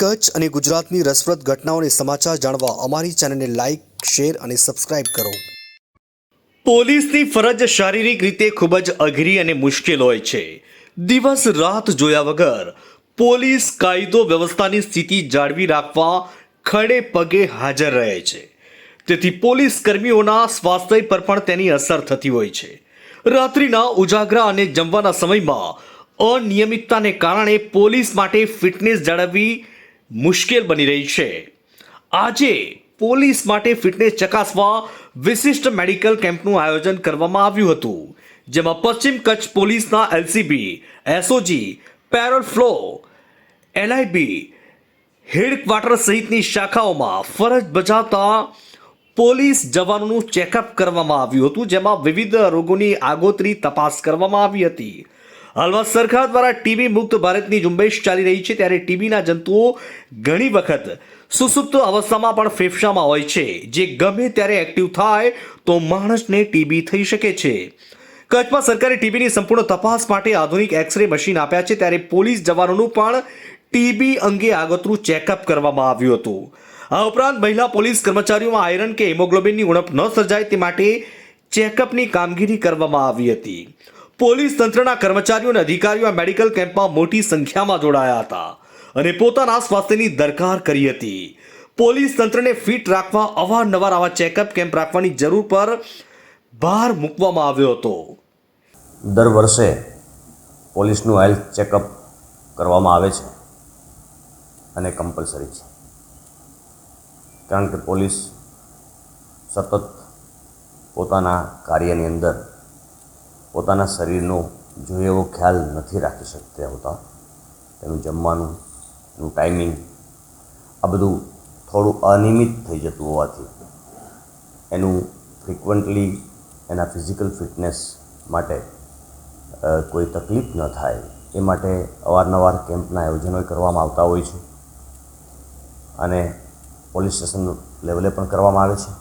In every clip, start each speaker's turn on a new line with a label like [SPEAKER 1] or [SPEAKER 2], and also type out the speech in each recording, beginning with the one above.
[SPEAKER 1] કચ્છ અને ગુજરાતની રસપ્રદ ઘટનાઓને સમાચાર જાણવા અમારી ચેનલને લાઇક શેર અને સબસ્ક્રાઇબ કરો.
[SPEAKER 2] પોલીસની ફરજ શારીરિક રીતે ખૂબ જ અઘરી અને મુશ્કેલ હોય છે. દિવસ રાત જોયા વગર પોલીસ કાયદો વ્યવસ્થાની સ્થિતિ જાળવી રાખવા ખડે પગે હાજર રહે છે. તેથી પોલીસ કર્મીઓના સ્વાસ્થ્ય પર પણ તેની અસર થતી હોય છે. રાત્રિના ઉજાગરા અને જમવાના સમયમાં અનિયમિતતાને કારણે પોલીસ માટે ફિટનેસ જાળવવી મુશ્કેલ બની રહી છે. આજે પોલીસ માટે ફિટનેસ ચકાસવા વિશિષ્ટ મેડિકલ કેમ્પનું આયોજન કરવામાં આવ્યું હતું, જેમાં પશ્ચિમ કચ્છ પોલીસના LCB, SOG, parole furlough LIB headquarter સહિતની શાખાઓમાં ફરજ બજાવતા પોલીસ જવાનોનું ચેકઅપ કરવામાં આવ્યું હતું, જેમાં વિવિધ રોગોની આગોતરી તપાસ કરવામાં આવી હતી. હાલમાં સરકાર દ્વારા ટીબી મુક્ત ભારતની ઝુંબેશ ચાલી રહી છે ત્યારે ટીબીના જંતુઓ ઘણી વખત સુસુપ્ત અવસ્થામાં પણ ફેફસામાં હોય છે. જે ગમે ત્યારે એક્ટિવ થાય તો માણસને ટીબી થઈ શકે છે. કચ્છમાં સરકારે ટીબીની સંપૂર્ણ તપાસ માટે આધુનિક એક્સરે મશીન આપ્યા છે ત્યારે પોલીસ જવાનોનું પણ ટીબી અંગે આગોતરું ચેકઅપ કરવામાં આવ્યું હતું. આ ઉપરાંત મહિલા પોલીસ કર્મચારીઓમાં આયરન કે હિમોગ્લોબિનની ઉણપ ન સર્જાય તે માટે ચેકઅપની કામગીરી કરવામાં આવી હતી. પોલીસ તંત્રના કર્મચારીઓ અને અધિકારીઓ મેડિકલ કેમ્પમાં મોટી સંખ્યામાં જોડાયા હતા અને પોતાના સ્વાસ્થ્યની દરકાર કરી હતી. પોલીસ તંત્રને ફિટ રાખવા, અવારનવાર આવા ચેકઅપ કેમ્પ રાખવાની જરૂર પર ભાર મૂકવામાં આવ્યો હતો.
[SPEAKER 3] દર વર્ષે પોલીસનું હેલ્થ ચેકઅપ કરવામાં આવે છે અને કમ્પલસરી છે. કારણ કે પોલીસ સતત પોતાના કાર્યની અંદર પોતાના શરીરનો જોઈએ એવો ખ્યાલ નથી રાખી શકતા હોતા તેનું જમવાનું, એનું ટાઈમિંગ આ બધું થોડું અનિયમિત થઈ જતું હોવાથી એનું ફ્રિકવન્ટલી એના ફિઝિકલ ફિટનેસ માટે કોઈ તકલીફ ન થાય. એ માટે અવારનવાર કેમ્પના આયોજનો કરવામાં આવતા હોય છે. અને પોલીસ સ્ટેશન લેવલે પણ કરવામાં આવે છે.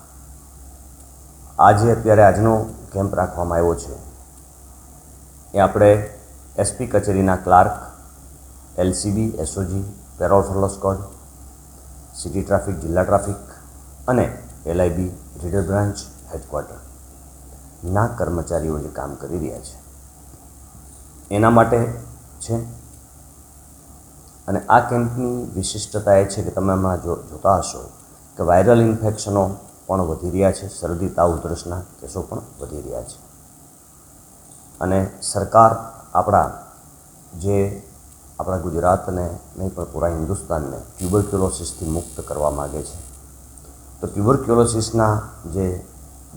[SPEAKER 3] આજે અત્યારે આજનો કેમ્પ રાખવામાં આવ્યો છે. એ આપણે એસપી કચેરીના clerk LCB SOG parole furlough squad city traffic, જિલ્લા ટ્રાફિક અને એલઆઈબી રીડર બ્રાન્ચ, હેડક્વાર્ટર ના કર્મચારીઓ જે કામ કરી રહ્યા છે. એના માટે છે. અને આ કેમ્પની વિશિષ્ટતા એ છે કે તમે આમાં જો જોતા હશો કે વાયરલ ઇન્ફેક્શનો પણ વધી રહ્યા છે, શરદી, તાવ, ઉધરસના કેસો પણ વધી રહ્યા છે. અને સરકાર આપણા જે આપણા ગુજરાતને નહીં પણ પૂરા હિન્દુસ્તાનને ટ્યુબરક્યુલોસિસથી મુક્ત કરવા માગે છે. તો ટ્યુબરક્યુલોસિસના જે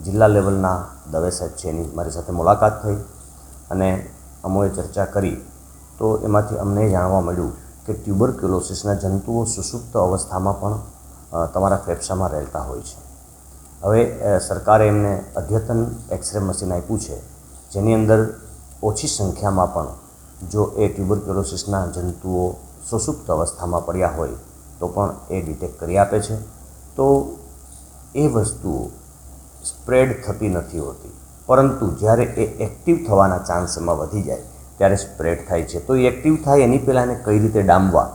[SPEAKER 3] જિલ્લા લેવલના દવે સાહેબ છે એની મારી સાથે મુલાકાત થઈ અને અમોએ ચર્ચા કરી તો એમાંથી અમને જાણવા મળ્યું કે ટ્યુબરક્યુલોસિસના જંતુઓ સુસુપ્ત અવસ્થામાં પણ તમારા ફેફસામાં રહેતા હોય છે. હવે સરકારે એમને અદ્યતન એક્સરે મશીન આપ્યું છે જેની અંદર ઓછી સંખ્યામાં પણ જો એ ટ્યુબરક્યુલોસિસના જંતુઓ સુસુપ્ત અવસ્થામાં પડ્યા હોય, તો પણ એ ડિટેક્ટ કરી આપે છે. તો એ વસ્તુઓ સ્પ્રેડ થતી નથી હોતી. પરંતુ જ્યારે એ એક્ટિવ થવાના ચાન્સમાં વધી જાય, ત્યારે સ્પ્રેડ થાય છે. તો એ એક્ટિવ થાય, એની પહેલાં એને કઈ રીતે ડામવા?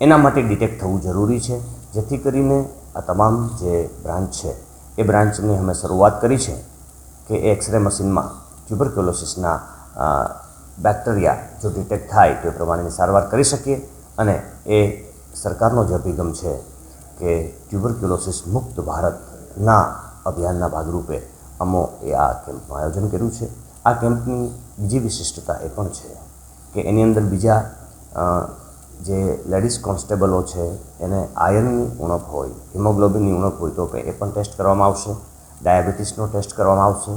[SPEAKER 3] એના માટે ડિટેક્ટ થવું જરૂરી છે. જેથી કરીને આ તમામ જે બ્રાન્ચ છે, એ બ્રાન્ચની અમે શરૂઆત કરી છે કે એક્સરે મશીનમાં ટ્યુબરક્યુલોસિસના બેક્ટેરિયા જો ડિટેક્ટ થાય તો એ પ્રમાણેની સારવાર કરી શકીએ અને એ સરકારનો જ અભિગમ છે કે ટ્યુબરક્યુલોસિસ મુક્ત ભારતના અભિયાનના ભાગરૂપે અમો એ આ કેમ્પનું આયોજન કર્યું છે. આ કેમ્પની બીજી વિશિષ્ટતા એ પણ છે કે એની અંદર બીજા જે લેડીઝ કોન્સ્ટેબલો છે એને આયર્નની ઉણપ હોય, હિમોગ્લોબિનની ઉણપ હોય તો એ પણ ટેસ્ટ કરવામાં આવશે, ડાયાબિટીસનો ટેસ્ટ કરવામાં આવશે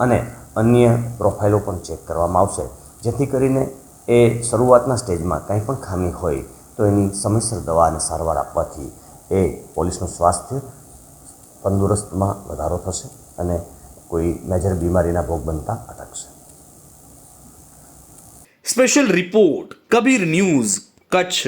[SPEAKER 3] અને અન્ય પ્રોફાઇલો પણ ચેક કરવામાં આવશે. જેથી કરીને એ શરૂઆતના સ્ટેજમાં કંઈ પણ ખામી હોય તો એની સમયસર દવા અને સારવાર આપવાથી એ પોલીસનું સ્વાસ્થ્ય તંદુરસ્તમાં વધારો થશે અને કોઈ મેજર બીમારીના ભોગ બનતા અટકશે.
[SPEAKER 2] Special report Kabir news Kutch